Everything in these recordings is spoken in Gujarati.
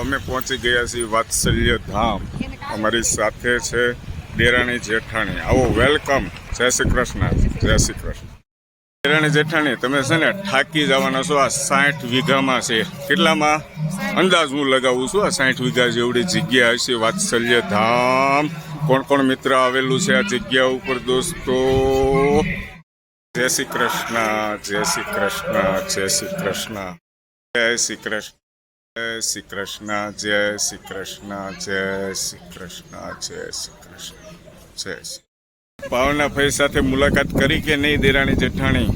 અમે પહોંચી ગયા છીએ વાત્સલ્ય ધામ. અમારી સાથે છે દેરાણી જેઠાણી. આવો વેલકમ જય શ્રી કૃષ્ણ. જય શ્રી કૃષ્ણ. દેરાણી જેઠાણી, તમે છે ને થાકી જવાના છો. આ સાઠ વીઘામાં છે. કેટલામાં? અંદાજ હું લગાવું છું. આ સાઠ વીઘા જેવડી જગ્યા હશે વાત્સલ્ય ધામ. કોણ કોણ મિત્ર આવેલું છે આ જગ્યા ઉપર, દોસ્તો? જય શ્રી કૃષ્ણ, જય શ્રી કૃષ્ણ, જય શ્રી કૃષ્ણ. જય શ્રી કૃષ્ણ. જય શ્રી કૃષ્ણ, જય શ્રી કૃષ્ણ, જય શ્રી કૃષ્ણ, જય શ્રી કૃષ્ણ, જય શ્રી ભાવના ભાઈ સાથે મુલાકાત કરી કે નહીં દેરાણી જેઠાણી?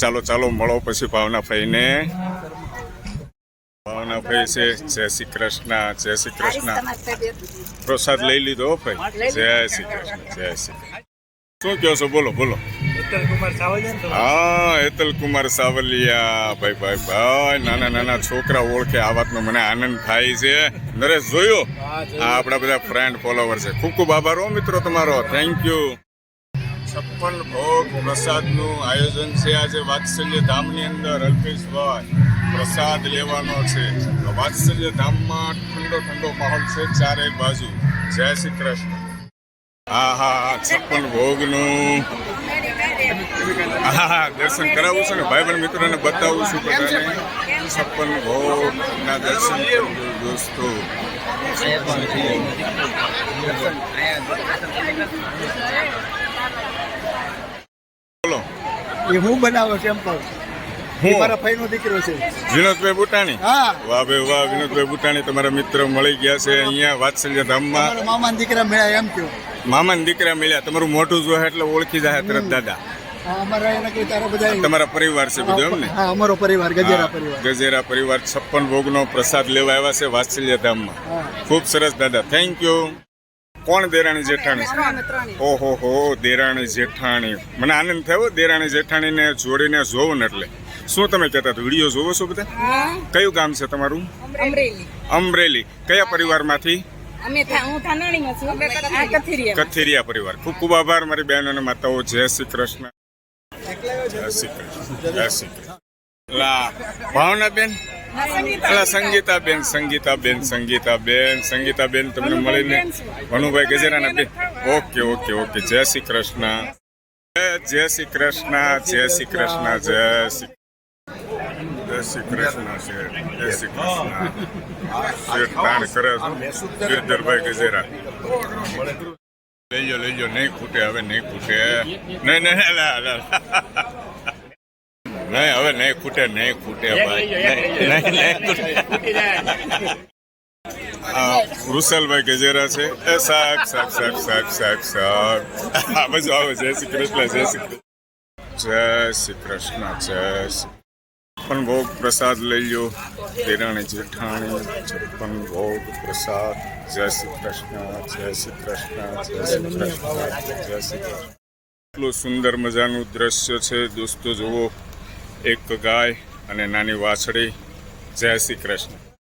ચાલો ચાલો, મળો પછી ભાવના ભાઈને ભાવના ભાઈ છે, જય શ્રી કૃષ્ણ, જય શ્રી કૃષ્ણ. પ્રસાદ લઈ લીધો ભાઈ જય શ્રી કૃષ્ણ, જય શ્રી શું કહો છો? બોલો બોલો. હા હેતલ કુમાર સાવલિયા. ભાઈ ભાઈ ભાઈ નાના નાના છોકરા ઓળખે. આ વાતનો મને આનંદ થાય છે. નરેશ જોયો? આ આપણા બધા ફ્રેન્ડ ફોલોવર છે. ખૂબ ખૂબ આભાર હો મિત્રો તમારો. થેન્ક યુ છપ્પન ભોગ પ્રસાદનું આયોજન છે આજે વાત્સલ્ય ધામની અંદર અલ્પેશભાઈ. પ્રસાદ લેવાનો છે. વાત્સલ્ય ધામમાં ઠંડો ઠંડો માહોલ છે ચારે બાજુ. જય શ્રી કૃષ્ણ. હા હા. છપ્પન ભોગનું હા હા દર્શન કરાવું છું ને ભાઈ બહેન મિત્રોને બતાવું છું બધાને. છપ્પન ભોગના દર્શન દોસ્તો. બોલો. એ હું બનાવો છું એમ હું? મારા ભાઈનો દીકરો છે. વિનોદભાઈ બુટાણી હા. વાહ ભાઈ વાહ વિનોદભાઈ બુટાણી તમારા મિત્ર મળી ગયા છે અહીંયા વાત્સલ્ય ધામમાં. મામાના દીકરા મળ્યા એમ થયું મામાના દીકરા મળ્યા તમારું મોટું જોયા એટલે ઓળખી જાય તરત દાદા. તમારા પરિવાર છે બધું એમ ને? હા અમારો પરિવાર ગજેરા પરિવાર. ગજેરા પરિવાર છપ્પન ભોગનો પ્રસાદ લેવા આવ્યા છે વાત્સલ્ય ધામમાં. ખૂબ સરસ દાદા. થેન્ક યુ કોણ દેરાણી જેઠાણી? ઓહો હો દેરાણી જેઠાણી. મને આનંદ થયો દેરાણી જેઠાણીને જોડીને જોવો ને એટલે. શું તમે કહેતા હતા? વીડિયો જોવો છો બધા? કયું ગામ છે તમારું? અમરેલી. અમરેલી. કયા પરિવારમાંથી? કથિરિયા પરિવાર. ખૂબ ખૂબ આભાર મારી બહેનો અને માતાઓ. જય શ્રી કૃષ્ણ. જય શ્રી કૃષ્ણ જય શ્રી કૃષ્ણ. લા ભાવના બેન અલા સંગીતા બેન સંગીતા સંગીતા બેન સંગીતા તમને મળીને ભણુભાઈ ગજેરાના બેન ઓકે ઓકે ઓકે જય શ્રી કૃષ્ણ. જય શ્રી કૃષ્ણ જય શ્રી કૃષ્ણ જય શ્રી જય શ્રી કૃષ્ણ શેઠ જય શ્રી કૃષ્ણ. શેઠ દાન કરે છે ગિરધરભાઈ ગજેરા. લઈ લો લઈ લો નહીં ખૂટે હવે નહીં ખૂટે. નહીં નહીં નહીં હવે નહીં ખૂટે નહીં ખૂટે ભાઈ. નહીં ખૂટે. વૃષલભાઈ ગજેરા છે. એ સાહેબ સાહેબ સાહેબ સાહેબ સાહેબ સાહેબ. આ બાજુ આવે જય શ્રી કૃષ્ણ જય શ્રી કૃષ્ણ. જય શ્રી કૃષ્ણ જય શ્રી છપ્પન ભોગ પ્રસાદ લઈ લો દેરાણી જેઠાણી છપ્પન ભોગ પ્રસાદ. જય શ્રી કૃષ્ણ, જય શ્રી કૃષ્ણ, જય શ્રી કૃષ્ણ, જય શ્રી કૃષ્ણ. એટલું સુંદર મજાનું દ્રશ્ય છે, દોસ્તો, જુઓ, એક ગાય અને નાની વાછડી. જય શ્રી કૃષ્ણ.